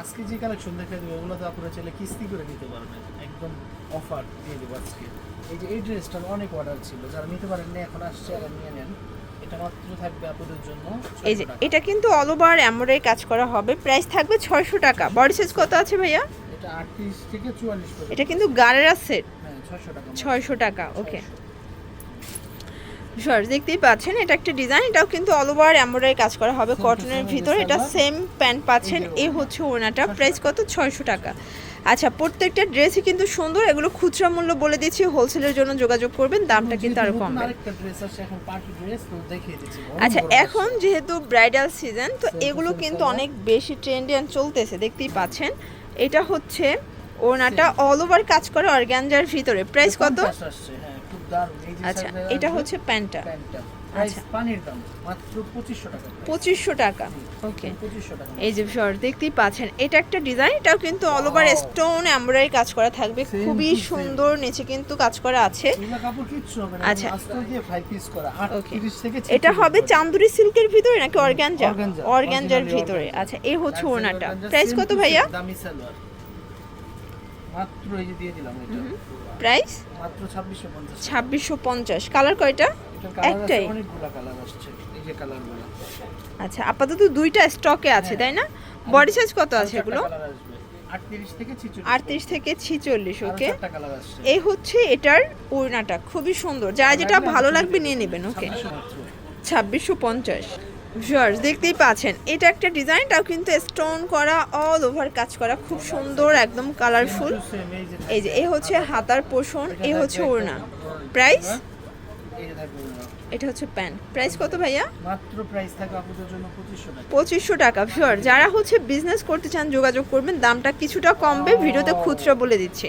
আজকে যে কালেকশন দেখে দেবো ওগুলো তো আপনারা চাইলে কিস্তি করে নিতে পারবেন। একদম অফার দিয়ে দেবো আজকে। এই যে এই ড্রেসটার অনেক অর্ডার ছিল যারা নিতে পারেন না এখন আসছে আর নিয়ে নেন। এটা মাত্র থাকবে আপনাদের জন্য এই যে এটা কিন্তু অল ওভার এমব্রয়ডারি কাজ করা হবে। প্রাইস থাকবে ছয়শো টাকা। বডি সাইজ কত আছে ভাইয়া? এটা আটত্রিশ থেকে চুয়াল্লিশ এটা কিন্তু গারেরা সেট হ্যাঁ ছয়শো টাকা। ছয়শো টাকা ওকে শর্ট দেখতেই পাচ্ছেন এটা একটা ডিজাইন এটাও কিন্তু অল ওভার এমব্রয়ডারি কাজ করা হবে কটনের ভিতরে এটা সেম প্যান্ট পাচ্ছেন ওড়না। হচ্ছে ওনাটা প্রাইস কত? ছয়শো টাকা। আচ্ছা প্রত্যেকটা ড্রেসই কিন্তু সুন্দর এগুলো খুচরা মূল্য বলে দিচ্ছি হোলসেলের জন্য যোগাযোগ করবেন দামটা কিন্তু আরও অনেক আচ্ছা এখন যেহেতু ব্রাইডাল সিজন তো এগুলো কিন্তু অনেক বেশি ট্রেন্ডি চলতেছে দেখতেই পাচ্ছেন। এটা হচ্ছে ওনাটা অল ওভার কাজ করে অর্গ্যানজার ভিতরে। প্রাইস কত? আচ্ছা এটা হচ্ছে প্যান্টটা। প্যান্টটা। আচ্ছা। পানির দাম মাত্র 2500 টাকা ওকে 2500 টাকা। এই যে শর্ট দেখতেই পাচ্ছেন এটা একটা ডিজাইন এটাও কিন্তু অল ওভার স্টোন এমব্রয়ডারি কাজ করা থাকবে। খুবই সুন্দর নিচে কিন্তু কাজ করা আছে। কাপড় কিচ্ছু হবে না, আচ্ছা। দিয়ে five piece করা, 38 থেকে এটা হবে। চান্দুরি সিল্কের ভিতরে নাকি অর্গানজা? অর্গানজার ভিতরে। আচ্ছা এই হচ্ছে ওনাটা। প্রাইস কত ভাইয়া? দামি সালোয়ার। মাত্র এই যে দিয়ে দিলাম এটা। প্রাইস? মাত্র 2650 ছাব্বিশশো পঞ্চাশ। কালার কয়টা? একটাই। অনেকগুলা colour আসছে, এই যে। আচ্ছা আপাতত দুইটা স্টকে আছে হ্যাঁ। তাই না? বডি সাইজ কত আছে এগুলো? 38 থেকে 46 আটত্রিশ থেকে ছিচল্লিশ ওকে। এই হচ্ছে এটার ওড়নাটা। খুবই সুন্দর। যার যেটা ভালো লাগবে নিয়ে নেবেন ওকে। 2600 মাত্র। ছাব্বিশশো পঞ্চাশ। ভিউয়ার্স দেখতেই পাচ্ছেন এটা একটা ডিজাইনটাও কিন্তু স্টোন করা অল ওভার কাজ করা খুব সুন্দর একদম কালারফুল এই যে এ হচ্ছে হাতার পোষণ এ হচ্ছে ওড়না। প্রাইস। এটা হচ্ছে প্যান্ট প্রাইস কত ভাইয়া? মাত্র প্রাইস থাকবে আপনাদের জন্য 2500 টাকা। পঁচিশশো টাকা ভিউয়ার যারা হচ্ছে বিজনেস করতে চান যোগাযোগ করবেন দামটা কিছুটা কমবে ভিডিওতে খুচরা বলে দিচ্ছে।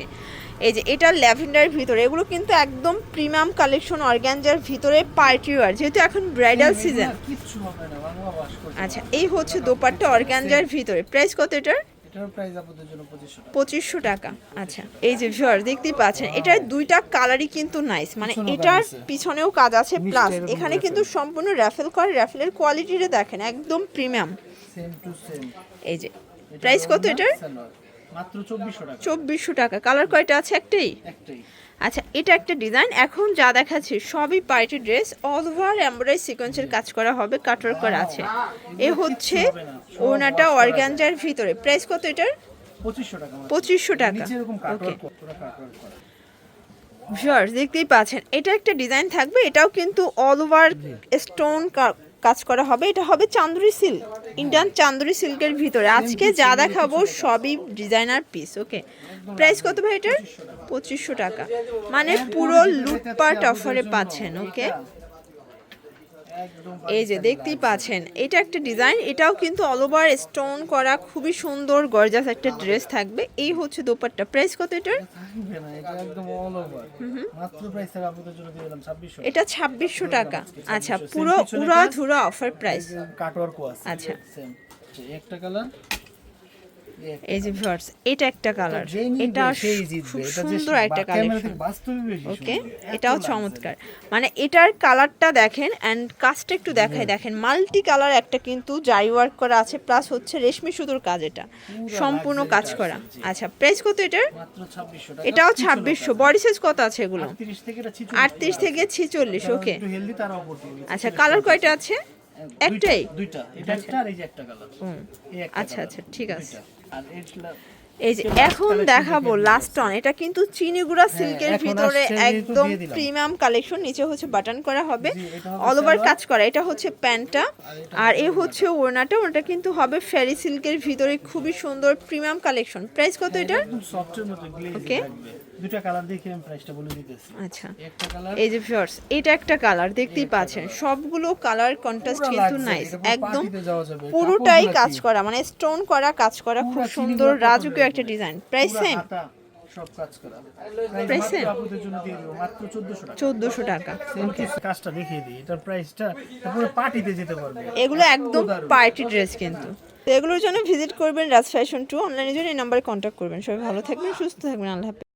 এই যে এটা ল্যাভেন্ডার ভিতরে এগুলো কিন্তু একদম প্রিমিয়াম কালেকশন অর্গ্যানজার ভিতরে পার্টি ওয়ার যেহেতু এখন ব্রাইডাল সিজন। আচ্ছা এই হচ্ছে দোপাট্টা অর্গ্যানজার ভিতরে। প্রাইস কত এটার? এটার প্রাইস আপনাদের জন্য 2500 টাকা। পঁচিশশো টাকা। আচ্ছা এই যে ভিউয়ার দেখতেই পাচ্ছেন এটার দুইটা কালারই কিন্তু নাইস মানে এটার পিছনেও কাজ আছে প্লাস এখানে কিন্তু সম্পূর্ণ র্যাফেল করে র্যাফেলের কোয়ালিটিটা দেখেন একদম প্রিমিয়াম এই যে প্রাইস কত এটার? মাত্র 2400 টাকা। চব্বিশশো টাকা। কালার কয়টা আছে একটাই? একটাই। আচ্ছা এটা একটা ডিজাইন। এখন যা দেখাচ্ছে সবই party dress. All over embroidery সিকোয়েন্সের কাজ করা হবে কাটওয়ার্ক করা আছে। এ হচ্ছে ওনাটা অর্গানজার ভিতরে। প্রাইস কত এটার? 2500 টাকা মাত্র। পঁচিশশো টাকা। নিচে এরকম ওকে ভিউয়ার্স দেখতেই পাচ্ছেন। এটা একটা ডিজাইন থাকবে এটাও কিন্তু অল ওভার স্টোন কাজ করা হবে, এটা হবে চান্দুরি সিল্ক ইন্ডিয়ান চান্দুরি সিল্কের ভিতরে। আজকে যা দেখাবো সবই ডিজাইনার পিস ওকে প্রাইস কত ভাই এটার? পঁচিশশো টাকা। মানে পুরো লুটপাট অফারে পাচ্ছেন ওকে এই যে দেখতেই পাচ্ছেন এটা একটা ডিজাইন এটাও কিন্তু অল ওভার স্টোন করা খুবই সুন্দর গর্জাস একটা ড্রেস থাকবে। এই হচ্ছে দোপাট্টা। প্রাইস কত এটার? এটা একদম অল ওভার মাত্র প্রাইস থাকবে আপনাদের জন্য দিয়ে দিলাম 2600 এটা ছাব্বিশশো টাকা। আচ্ছা 2600 পুরো উড়া ধুরা অফার প্রাইস আচ্ছা। একটা কালার এই যে ভিউয়ার্স এটা একটা কালার। এটা। খুব সুন্দর একটা কালেকশন। ওকে? এটাও চমৎকার। মানে এটার কালারটা দেখেন অ্যান্ড কাজটা একটু দেখাই দেখেন মাল্টি কালার একটা কিন্তু জাই ওয়ার্ক করা আছে প্লাস হচ্ছে রেশমি সুতোর কাজ এটা। সম্পূর্ণ কাজ করা। আচ্ছা প্রাইস কত এটার? মাত্র 2600 টাকা। এটাও ছাব্বিশশো। বডি সাইজ কত আছে এগুলো? 38 থেকে এটা 46 আটত্রিশ থেকে ছিচল্লিশ ওকে। আচ্ছা কালার কয়টা আছে? একটাই? দুইটা। এটা একটা আর এই যে একটা কালার। আচ্ছা আচ্ছা ঠিক আছে। আর এটা এই যে এখন দেখাবো লাস্ট অন এটা কিন্তু চিনিগুড়া সিল্কের হ্যাঁ, ভিতরে একদম প্রিমিয়াম কালেকশন নিচে হচ্ছে বাটন করা হবে। অল ওভার কাজ করা। এটা হচ্ছে প্যান্টটা। আর এ হচ্ছে ওড়নাটা। ওটা কিন্তু হবে ফেরি সিল্কের ভিতরে। খুবই সুন্দর প্রিমিয়াম কালেকশন প্রাইস কত এটা একদম কালার দেখে আমি প্রাইসটা বলে দিতেছি। আচ্ছা। একটা কালার এই যে ভিউয়ার্স এটা একটা কালার দেখতেই পাচ্ছেন। সবগুলো কালার কন্ট্রাস্ট কিন্তু নাইস একদম। পুরোটাই কাজ করা মানে স্টোন করা কাজ করা খুব সুন্দর রাজকীয় একটা ডিজাইন প্রাইস সেম সব কাজ করা। Price same? মাত্র আপনাদের জন্য দিয়ে দিব মাত্র 1400 টাকা। চোদ্দোশো টাকা কাজটা দেখিয়ে দিই এটার প্রাইসটা তারপরে পার্টিতে যেতে পারবে। এগুলো একদম। পার্টি ড্রেস কিন্তু। তো এগুলোর জন্য ভিজিট করবেন রাজ ফ্যাশন টু অনলাইনের জন্য এই নাম্বারে কন্ট্যাক্ট করবেন। সবাই ভালো থাকবেন সুস্থ থাকবেন আল্লাহ